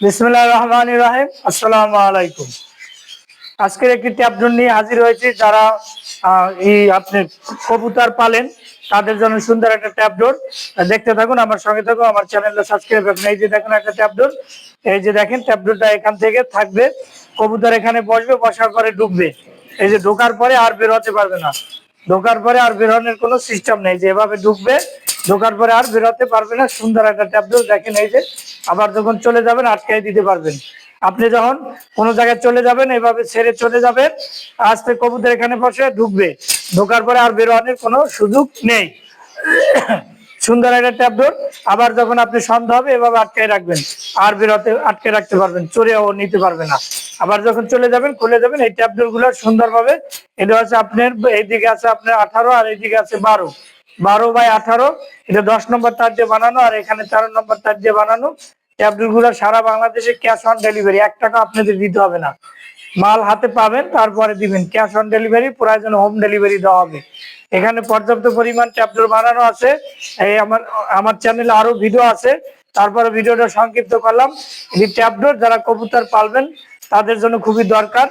রহমান রাহিম। আসসালামু আলাইকুম। আজকের একটি ট্যাবজন নিয়ে হাজির হয়েছে যারা এই আপনি কবুতর পালেন, তাদের জন্য সুন্দর একটা ট্যাবডোর দেখতে থাকুন, আমার সঙ্গে থাকুন, আমার চ্যানেলটা সাবস্ক্রাইব করুন। এই যে দেখুন একটা ট্যাবডোর এই যে দেখেন ট্যাবডোরটা এখান থেকে থাকবে, কবুতর এখানে বসবে, বসার পরে ঢুকবে এই যে ঢোকার পরে আর বের হতে পারবে না। ঢোকার পরে আর বেরোনোর কোনো সিস্টেম নেই যে এভাবে ঢুকবে ঢোকার পরে আর বেরোতে পারবে না। সুন্দর একটা ট্যাবলেট, দেখেন এই যে, আবার যখন চলে যাবেন আটকাই দিতে পারবেন। আপনি যখন কোনো জায়গায় চলে যাবেন, এভাবে ছেড়ে চলে যাবেন, আস্তে কবুতর এখানে বসে ঢুকবে। ঢোকার পরে আর বেরোনোর কোনো সুযোগ নেই। সুন্দর একটা ট্যাবলেট, আবার যখন আপনি সন্ধ্যা হবে, এভাবে আটকায় রাখবেন। আর বেরোতে, আটকে রাখতে পারবেন, চড়েও নিতে পারবে না। আবার যখন চলে যাবেন, খুলে যাবেন, এই ট্যাবলেটগুলো সুন্দরভাবে, এটা হচ্ছে আপনার, এইদিকে আছে আপনার আঠারো, আর এইদিকে আছে বারো। বারো বাই আঠারো, এটা দশ নম্বর তার দিয়ে বানানো আর এখানে তেরো নম্বর তার দিয়ে বানানো। ট্যাবলেটগুলো সারা বাংলাদেশে ক্যাশ অন ডেলিভারি এক টাকা আপনাদের দিতে হবে না। মাল হাতে পাবেন, তারপরে দিবেন। ক্যাশ অন ডেলিভারি প্রয়োজন হোম ডেলিভারি দেওয়া হবে। এখানে পর্যাপ্ত পরিমাণ ট্যাবলেট বানানো আছে। এই আমার আমার চ্যানেলে আরও ভিডিও আছে। তারপরে ভিডিওটা সংক্ষিপ্ত করলাম। এই ট্যাবলেট যারা কবুতর পালবেন তাদের জন্য খুবই দরকার।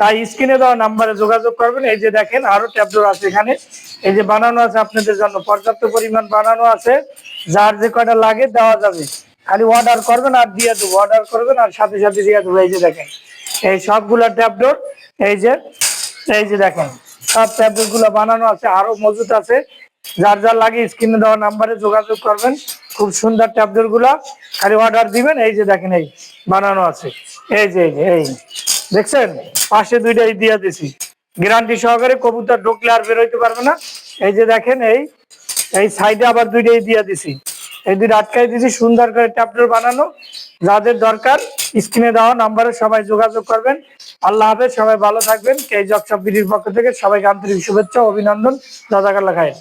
তাই স্ক্রিনে দেওয়া নাম্বারে যোগাযোগ করবেন। এই যে দেখেন, আরও ট্যাবলেট আছে এখানে। এই যে বানানো আছে আপনাদের জন্য, পর্যাপ্ত পরিমাণ বানানো আছে। যার যে কয়টা লাগে দেওয়া যাবে। খালি অর্ডার করবেন আর দিয়ে দেবো। অর্ডার করবেন আর সাথে সাথে দিয়ে দেবো। এই যে দেখেন, এই সবগুলা ট্যাবলেট এই যে এই যে দেখেন, সব ট্যাবলেটগুলো বানানো আছে, আরও মজুত আছে। যার যার লাগে স্ক্রিনে দেওয়া নাম্বারে যোগাযোগ করবেন। খুব সুন্দর ট্যাবলেটগুলা খালি অর্ডার দিবেন। এই যে দেখেন, এই বানানো আছে। এই যে, এই দেখছেন? পাশে দুইটাই দিয়ে দিছি। গ্যারান্টি সহকারে কবুতর ঢুকলে আর বেরোইতে পারবে না। এই যে দেখেন, এই এই সাইডে আবার দুইটাই দিয়ে দিছি। এই দুইটা আটকাই দিছি, সুন্দর করে ট্যাবলেট বানানো। যাদের দরকার, স্ক্রিনে দেওয়া নাম্বারে সবাই যোগাযোগ করবেন। আল্লাহ হাফেজ, সবাই ভালো থাকবেন। কে জব সব পক্ষ থেকে সবাইকে আন্তরিক শুভেচ্ছা অভিনন্দন। দাদা খায়